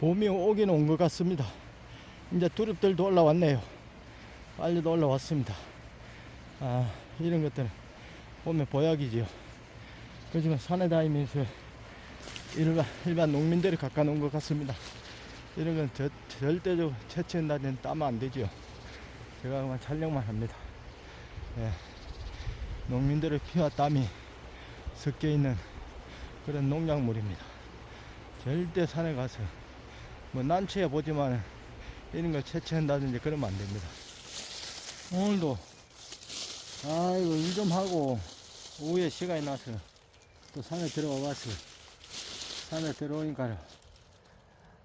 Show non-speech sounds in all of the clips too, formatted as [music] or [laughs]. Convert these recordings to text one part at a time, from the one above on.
봄이 오긴 온 것 같습니다. 이제 두릅들도 올라왔네요. 빨리도 올라왔습니다. 아, 이런 것들은 봄의 보약이지요. 그지만 산에 다니면서 일반, 일반 농민들이 갖다 놓은 것 같습니다. 이런 건 저, 절대적으로 채취한다는 따면 안 되지요. 제가 그만 촬영만 합니다. 예. 농민들의 피와 땀이 섞여 있는 그런 농작물입니다. 절대 산에 가서 뭐 난처해 보지만 이런 걸 채취한다든지 그러면 안 됩니다. 오늘도 아이고 일 좀 하고 오후에 시간이 나서 또 산에 들어와 봤어. 산에 들어오니까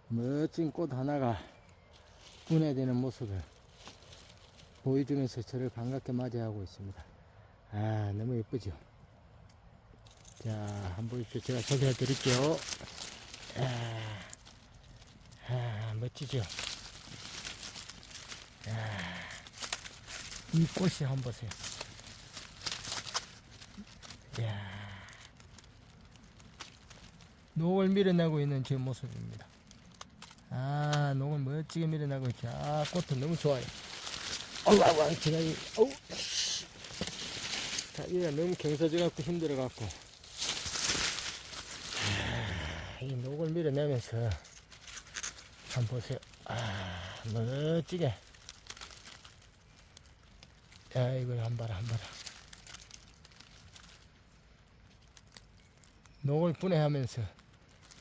멋진 꽃 하나가 분해되는 모습을 보여주면서 저를 반갑게 맞이하고 있습니다. 아 너무 예쁘죠. 자 한번 보십시오. 제가 소개해 드릴게요. 아, 아 멋지죠. 아, 이 꽃이 한번 보세요. 야 녹을 밀어내고 있는 제 모습입니다. 아, 녹을 멋지게 밀어내고 있죠. 아, 꽃도 너무 좋아요. 어우, 제가, 이, 어우. 다리가 너무 경사져갖고 힘들어갖고. 아, 이 녹을 밀어내면서 한번 보세요. 아, 멋지게. 야, 이걸 한 봐라, 한 봐라. 녹을 분해하면서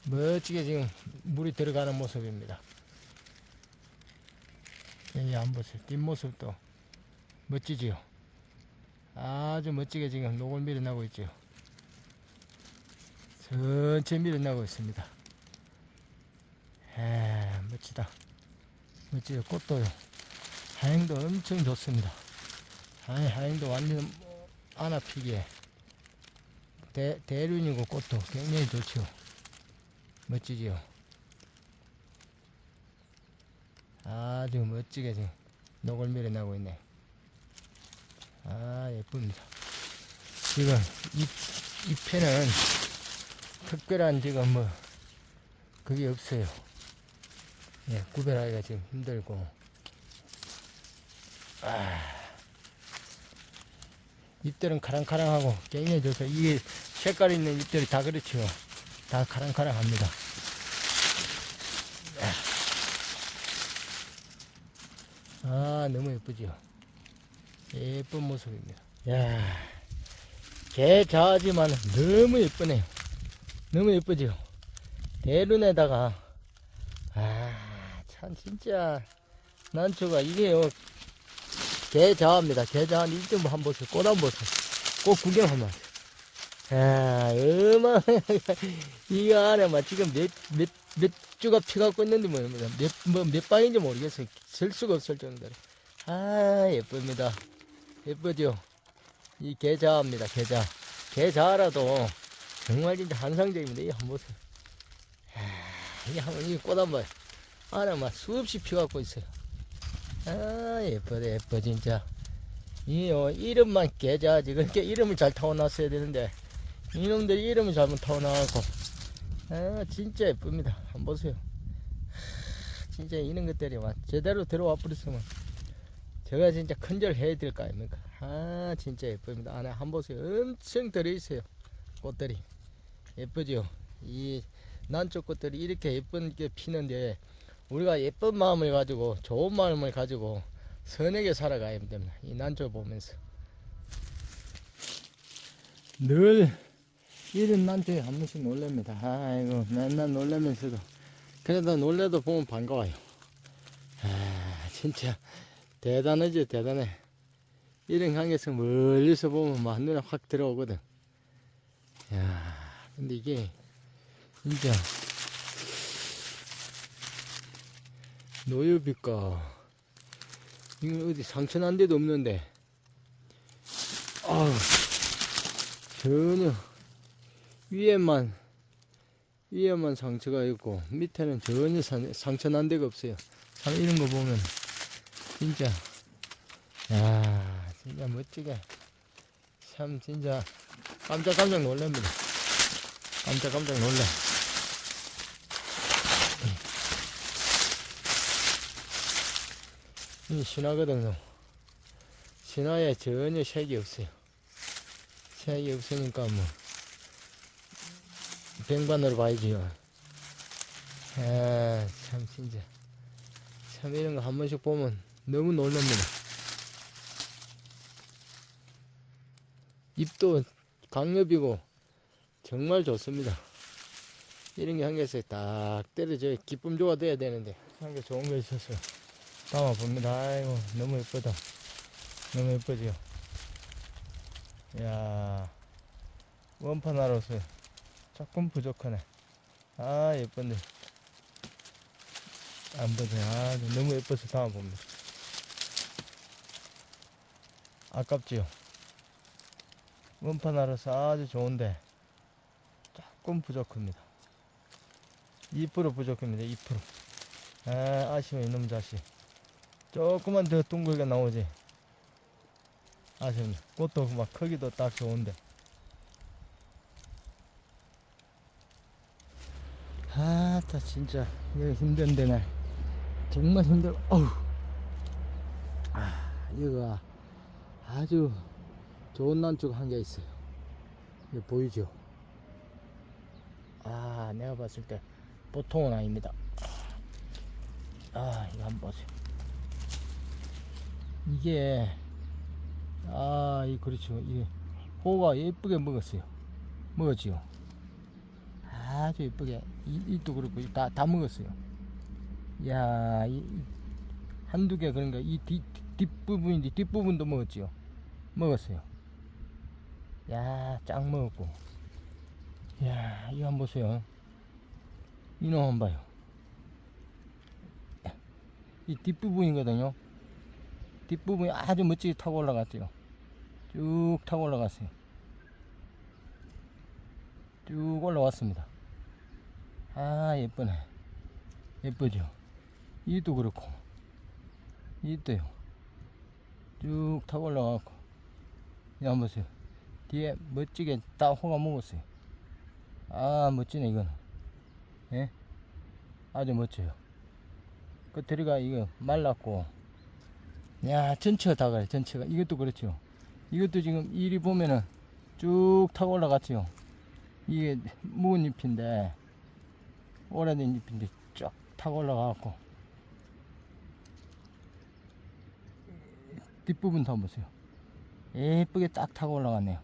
멋지게 지금 물이 들어가는 모습입니다. 여기 한번 보세요. 뒷모습도 멋지지요. 아주 멋지게 지금 녹을 밀어나고 있죠. 천천히 밀어나고 있습니다. 에 멋지다. 멋지요. 꽃도요. 하행도 엄청 좋습니다. 하행, 하행도 완전 안아 피기에 대, 대륜이고 꽃도 굉장히 좋죠. 멋지지요. 아주 멋지게 지금 녹을 밀어나고 있네. 아, 예쁩니다. 지금 이, 잎에는 특별한 지금 뭐, 그게 없어요. 예, 구별하기가 지금 힘들고. 아, 잎들은 카랑카랑하고 좋죠. 이게 색깔 있는 잎들이 다 그렇죠. 다 카랑카랑합니다. 아, 너무 예쁘죠. 예쁜 모습입니다. 야, 개 자지만 너무 예쁘네요. 너무 예쁘죠. 대륜에다가 아, 참 진짜 난초가 이게요. 개 자입니다. 개 자 한 1.5 한번 보세요. 꽃 한번 보세요. 꽃 구경 한번 하세요. 아, 어마, [laughs] 이 안에 막 지금 몇, 몇, 몇 주가 피갖고 있는데 뭐, 몇, 뭐, 몇 방인지 모르겠어요. 셀 수가 없을 정도로. 아, 예쁩니다. 예쁘죠? 이 계자입니다, 계자. 계자라도 정말 진짜 환상적입니다. 이 한번 보세요. 아, 이 한번, 이꽃 한 번. 안에 막 수없이 피갖고 있어요. 아, 예쁘다, 예뻐, 진짜. 이, 어, 이름만 계자지. 그러니까 이름을 잘 타고났어야 되는데, 이놈들 이름을 잘못 타고나갖고. 아, 진짜 예쁩니다. 한번 보세요. 진짜 이런 것들이 막 제대로 들어와 버렸으면 제가 진짜 큰절 해야 될 거 아닙니까? 아, 진짜 예쁩니다. 안에 한번 보세요. 엄청 들어있어요. 꽃들이. 예쁘죠? 이 난쪽 꽃들이 이렇게 예쁜 게 피는데 우리가 예쁜 마음을 가지고 좋은 마음을 가지고 선하게 살아가야 됩니다. 이 난초 보면서 늘 이런 난초에 한 번씩 놀랍니다. 아이고 맨날 놀라면서도 그래도 놀래도 보면 반가워요. 아 진짜 대단하죠 대단해. 이런 강에서 멀리서 보면 막 눈에 확 들어오거든. 야 근데 이게 진짜 노유비가 이거 어디 상처 난 데도 없는데. 아우 전혀 위에만 위에만 상처가 있고 밑에는 전혀 상, 상처 난 데가 없어요. 참 이런 거 보면 진짜 야 진짜 멋지게. 참 진짜 깜짝깜짝 놀랍니다. 깜짝깜짝 놀라 이 신화거든요. 신화에 전혀 색이 없어요. 색이 없으니까 뭐 병반으로 봐야지요. 아, 참 진짜 참 이런 거 한 번씩 보면 너무 놀랍니다. 잎도 강엽이고 정말 좋습니다. 이런 게 한 개씩 딱 때려져 기쁨 조가 돼야 되는데 한 개 좋은 거 있었어요. 담아 봅니다. 아이고 너무 예쁘다. 너무 예쁘지요. 야 원판 하로서 조금 부족하네. 아 예쁜데 안 보세요. 아 너무 예뻐서 담아 봅니다. 아깝지요. 원판 하로서 아주 좋은데 조금 부족합니다. 2% 부족합니다. 2%. 아, 아쉬워 이놈 자식. 조금만 더 둥글게 나오지. 아쉽네. 꽃도 막 크기도 딱 좋은데. 아따 진짜 이거 힘든데 날 정말 힘들어. 어우. 아, 이거 아주 좋은 난초가 한개 있어요. 이거 보이죠? 아, 내가 봤을 때 보통은 아닙니다. 아, 이거 한번 보세요. 이게, 아, 이, 그렇죠. 이게, 호가 예쁘게 먹었어요. 먹었지요. 아주 예쁘게. 이, 이도 그렇고, 다, 다 먹었어요. 야, 이, 이 한두 개, 그러니까 이 뒷, 뒷부분인데, 뒷부분도 먹었지요. 먹었어요. 야, 짱 먹었고. 야, 이거 한번 보세요. 이놈 한번 봐요. 이 뒷부분이거든요. 뒷부분이 아주 멋지게 타고 올라갔죠. 쭉 타고 올라갔어요. 쭉 올라왔습니다. 아, 예쁘네. 예쁘죠? 이도 그렇고, 이도요. 쭉 타고 올라가고, 이 한번 보세요. 뒤에 멋지게 딱 호가 먹었어요. 아, 멋지네, 이거는. 예? 아주 멋져요. 끝들이가 이거 말랐고, 야, 전체가 다 그래, 전체가. 이것도 그렇죠. 이것도 지금 이리 보면은 쭉 타고 올라갔죠. 이게 묵은 잎인데, 오래된 잎인데 쭉 타고 올라가갖고, 뒷부분 더 보세요. 예쁘게 딱 타고 올라갔네요.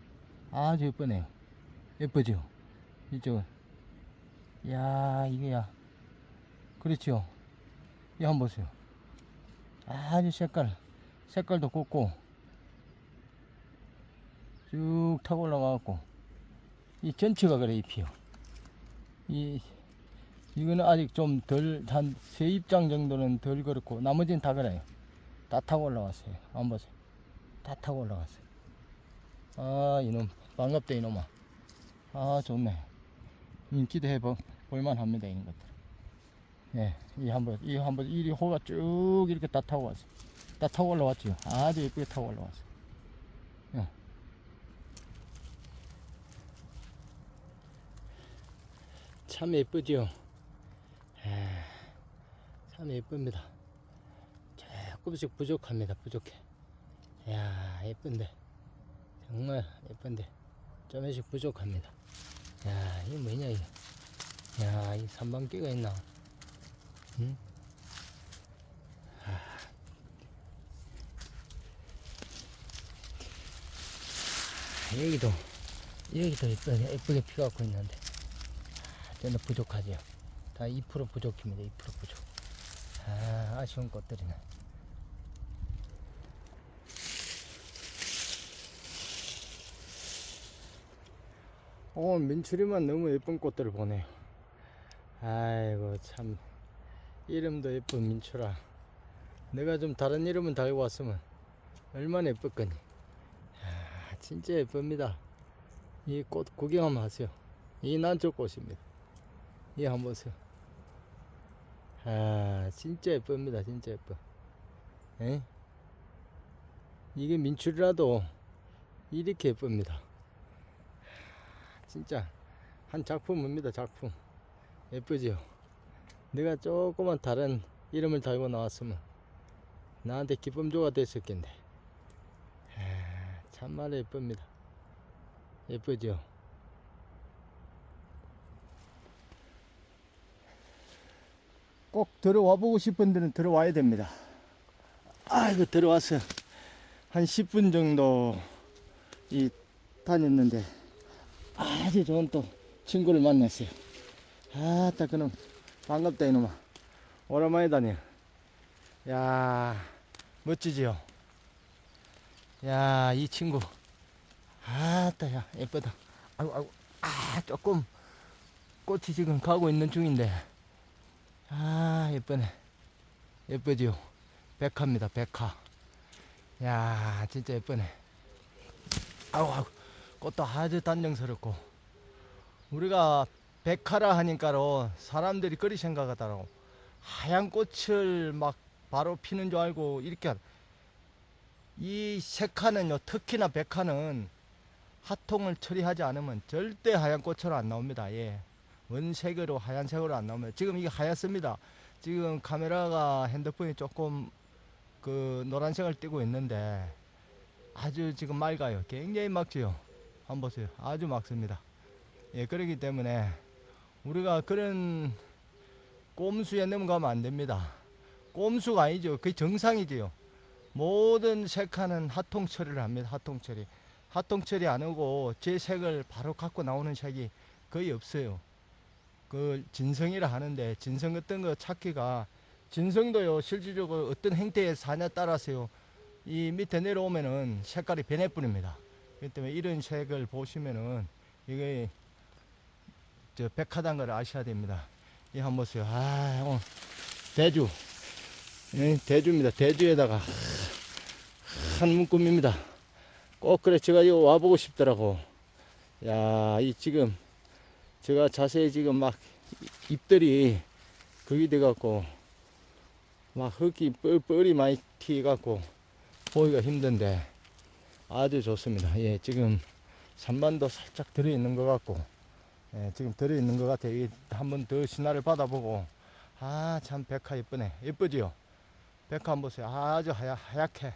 아주 예쁘네요. 예쁘죠? 이쪽은. 야, 이게야. 그렇죠. 이 한번 보세요. 아주 색깔, 색깔도 곱고, 쭉 타고 올라가갖고, 이 전체가 그래, 잎이요. 이, 이거는 아직 좀 덜, 한 세 입장 정도는 덜 그렇고, 나머지는 다 그래요. 다 타고 올라왔어요. 한번 보세요. 다 타고 올라갔어요. 아, 이놈. 반갑다, 이놈아. 아, 좋네. 인기도 해볼 볼만합니다, 이런 것들. 예, 이 한번, 이 한번, 이 호가 쭉 이렇게 다 타고 왔어요. 다 타고 올라왔죠. 아주 예쁘게 타고 올라왔어요. 예. 참 예쁘죠? 예, 참 예쁩니다. 조금씩 부족합니다, 부족해. 야 예쁜데. 정말 예쁜데. 조금씩 부족합니다. 야, 이게 뭐냐, 이게. 야, 이 삼방기가 있나. 응? 여기도, 여기도 예쁘게, 예쁘게 피갖고 있는데. 전혀 부족하죠. 다2% 부족입니다, 2% 부족. 아, 아쉬운 것들이네. 오늘 민추리만 너무 예쁜 꽃들을 보네요. 아이고 참 이름도 예쁜 민추라. 내가 좀 다른 이름은 달고 왔으면 얼마나 예쁠 거니. 야, 진짜 예쁩니다. 이 꽃 구경 한번 하세요. 이 난초 꽃입니다. 이 한번 보세요. 아 진짜 예쁩니다. 진짜 예뻐. 에? 이게 민추리라도 이렇게 예쁩니다. 진짜 한 작품입니다 작품 예쁘죠 내가 조그만 다른 이름을 달고 나왔으면 나한테 기쁨조가 됐었겠네. 아, 참말로 예쁩니다. 예쁘죠? 꼭 들어와 보고 싶은 데는 들어와야 됩니다. 아이고, 들어왔어요. 한 10분 정도 이 다녔는데 아주 좋은 또 친구를 만났어요. 아따, 그놈. 반갑다, 이놈아. 오랜만에 다녀. 야, 멋지지요? 야, 이 친구. 아따, 야, 예쁘다. 아이고, 아이고, 아, 조금 꽃이 지금 가고 있는 중인데. 아, 예쁘네. 예쁘지요? 백화입니다, 백화. 야, 진짜 예쁘네. 아우, 아우, 꽃도 아주 단정스럽고. 우리가 백화라 하니까로 사람들이 그리 생각하더라고. 하얀 꽃을 막 바로 피는 줄 알고 이렇게 하- 이 색화는요 특히나 백화는 화통을 처리하지 않으면 절대 하얀 꽃으로 안 나옵니다. 예. 원색으로 하얀색으로 안 나옵니다. 지금 이게 하얗습니다. 지금 카메라가 핸드폰이 조금 그 노란색을 띄고 있는데 아주 지금 맑아요. 굉장히 맑지요. 한번 보세요. 아주 맑습니다. 예 그렇기 때문에 우리가 그런 꼼수에 넘어가면 안 됩니다. 꼼수가 아니죠. 그게 정상이지요. 모든 색하는 하통 처리를 합니다. 하통 처리. 하통 처리 안 하고 제 색을 바로 갖고 나오는 색이 거의 없어요. 그 진성이라 하는데 진성 같은 거 찾기가 진성도요 실질적으로 어떤 행태에 사냐 따라서요 이 밑에 내려오면은 색깔이 변해버립니다. 그렇기 때문에 이런 색을 보시면은 이게 저 백화단 걸 아셔야 됩니다. 이 한번 보세요. 아, 오늘 대주. 예, 대주입니다. 대주에다가 한 묶음입니다. 꼭 그래 제가 이거 와보고 싶더라고. 야, 이 지금 제가 자세히 지금 막 잎들이 그게 돼갖고 막 흙이 뻘, 뻘이 많이 튀갖고 보기가 힘든데 아주 좋습니다. 예, 지금 산반도 살짝 들어있는 것 같고 예, 지금 들어있는 것 같아요. 한번 더 신화를 받아보고 아 참 백화 예쁘네. 예쁘지요? 백화 한번 보세요. 아주 하얗, 하얗게